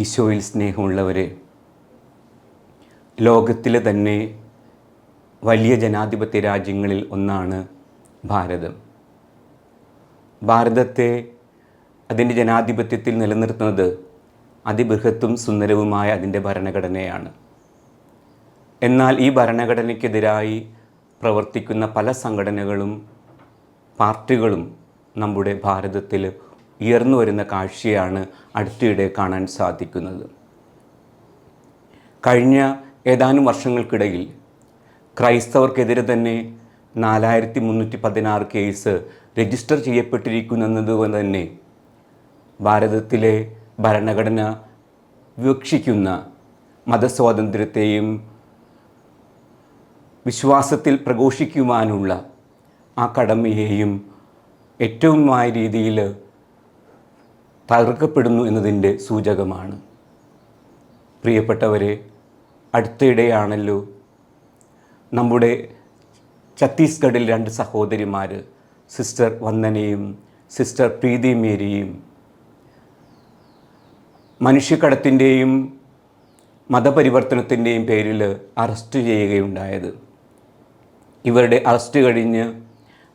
ഈശോയിൽ സ്നേഹമുള്ളവരെ ലോകത്തിലെ തന്നെ വലിയ ജനാധിപത്യ രാജ്യങ്ങളിൽ ഒന്നാണ് ഭാരതം. ഭാരതത്തെ അതിന്റെ ജനാധിപത്യത്തിൽ നിലനിർത്തുന്നത് അതിബൃഹത്തും സുന്ദരവുമായ അതിന്റെ ഭരണഘടനയാണ്. എന്നാൽ ഈ ഭരണഘടനയ്ക്കെതിരായി പ്രവർത്തിക്കുന്ന പല സംഘടനകളും പാർട്ടികളും നമ്മുടെ ഭാരതത്തിൽ ഉയർന്നു വരുന്ന കാഴ്ചയാണ് അടുത്തിടെ കാണാൻ സാധിക്കുന്നത്. കഴിഞ്ഞ ഏതാനും വർഷങ്ങൾക്കിടയിൽ ക്രൈസ്തവർക്കെതിരെ തന്നെ നാലായിരത്തി മുന്നൂറ്റി പതിനാറ് കേസ് രജിസ്റ്റർ ചെയ്യപ്പെട്ടിരിക്കുന്നത് തന്നെ ഭാരതത്തിലെ ഭരണഘടന വിവക്ഷിക്കുന്ന മതസ്വാതന്ത്ര്യത്തെയും വിശ്വാസത്തിൽ പ്രഘോഷിക്കുവാനുള്ള ആ കടമയെയും ഏറ്റവുമായ രീതിയിൽ തകർക്കപ്പെടുന്നു എന്നതിന്റെ സൂചകമാണ്. പ്രിയപ്പെട്ടവരെ അടുത്തിടെയാണല്ലോ നമ്മുടെ ഛത്തീസ്ഗഡിൽ രണ്ട് സഹോദരിമാർ സിസ്റ്റർ വന്ദനയും സിസ്റ്റർ പ്രീതി മേരിയും മനുഷ്യക്കടത്തിന്റെയും മതപരിവർത്തനത്തിന്റെയും പേരിൽ അറസ്റ്റ് ചെയ്യുകയുണ്ടായത്. ഇവരുടെ അറസ്റ്റ് കഴിഞ്ഞ്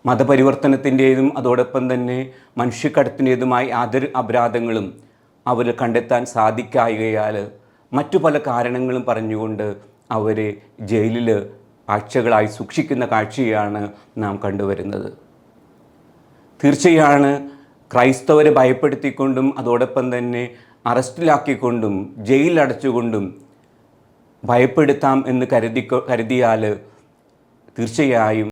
മതപരിവർത്തനത്തിന്റേതും അതോടൊപ്പം തന്നെ മനുഷ്യക്കടത്തിന്റേതുമായ യാതൊരു അപരാധങ്ങളും അവർ കണ്ടെത്താൻ സാധിക്കായകയാൽ മറ്റു പല കാരണങ്ങളും പറഞ്ഞുകൊണ്ട് അവരെ ജയിലിൽ ആഴ്ചകളായി സൂക്ഷിക്കുന്ന കാഴ്ചയാണ് നാം കണ്ടുവരുന്നത്. തീർച്ചയാണ് ക്രൈസ്തവരെ ഭയപ്പെടുത്തിക്കൊണ്ടും അതോടൊപ്പം തന്നെ അറസ്റ്റിലാക്കിക്കൊണ്ടും ജയിലിലടച്ചുകൊണ്ടും ഭയപ്പെടുത്താം എന്ന് കരുതി കരുതിയാൽ തീർച്ചയായും